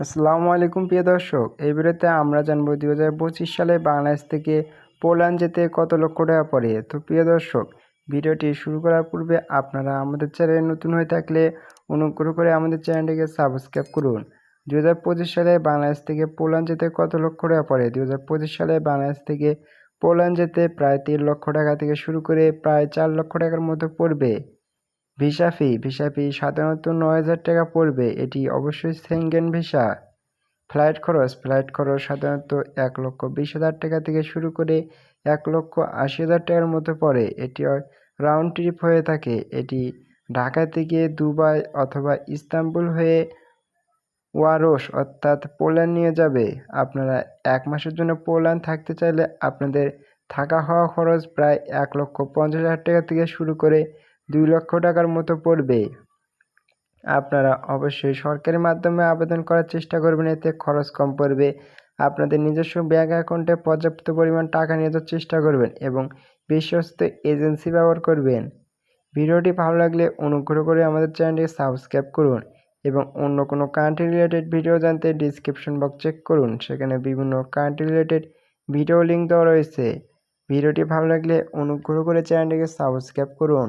আসসালামু আলাইকুম প্রিয় দর্শক, এই ভিডিওতে আমরা জানব পঁচিশ সালে বাংলাদেশ থেকে পোল্যান্ড যেতে কত লক্ষ টাকা পড়ে। তো প্রিয় দর্শক, ভিডিওটি শুরু করার পূর্বে আপনারা আমাদের চ্যানেলে নতুন হয়ে থাকলে অনুগ্রহ করে আমাদের চ্যানেলটিকে সাবস্ক্রাইব করুন। দু হাজার পঁচিশ সালে বাংলাদেশ থেকে পোল্যান্ড যেতে কত লক্ষ টাকা পড়ে? দু হাজার পঁচিশ সালে বাংলাদেশ থেকে পোল্যান্ড যেতে প্রায় তিন লক্ষ টাকা থেকে শুরু করে প্রায় চার লক্ষ টাকার মতো পড়বে। ভিসা ফি ভিসা ফি সাধারণত নয় হাজার টাকা পড়বে, এটি অবশ্যই সেঙ্গেন ভিসা। ফ্লাইট খরচ ফ্লাইট খরচ সাধারণত এক লক্ষ বিশ হাজার টাকা থেকে শুরু করে এক লক্ষ আশি হাজার টাকার মতো পড়ে। এটি রাউন্ড ট্রিপ হয়ে থাকে। এটি ঢাকা থেকে দুবাই অথবা ইস্তাম্বুল হয়ে ওয়ারোস অর্থাৎ পোল্যান্ড নিয়ে যাবে। আপনারা এক মাসের জন্য পোল্যান্ড থাকতে চাইলে আপনাদের থাকা হওয়া খরচ প্রায় এক লক্ষ পঞ্চাশ হাজার টাকা থেকে শুরু করে দুই লক্ষ টাকার মতো পড়বে। আপনারা অবশ্যই সরকারি মাধ্যমে আবেদন করার চেষ্টা করবেন, এতে খরচ কম পড়বে। আপনাদের নিজস্ব ব্যাঙ্ক অ্যাকাউন্টে পর্যাপ্ত পরিমাণ টাকা নিয়ে যাওয়ার চেষ্টা করবেন এবং বিশ্বস্ত এজেন্সি ব্যবহার করবেন। ভিডিওটি ভালো লাগলে অনুগ্রহ করে আমাদের চ্যানেলটি সাবস্ক্রাইব করুন এবং অন্য কোনো কান্ট্রি রিলেটেড ভিডিও জানতে ডিসক্রিপশন বক্স চেক করুন, সেখানে বিভিন্ন কান্ট্রি রিলেটেড ভিডিও লিঙ্ক দেওয়া রয়েছে। ভিডিওটি ভালো লাগলে অনুগ্রহ করে চ্যানেলটিকে সাবস্ক্রাইব করুন।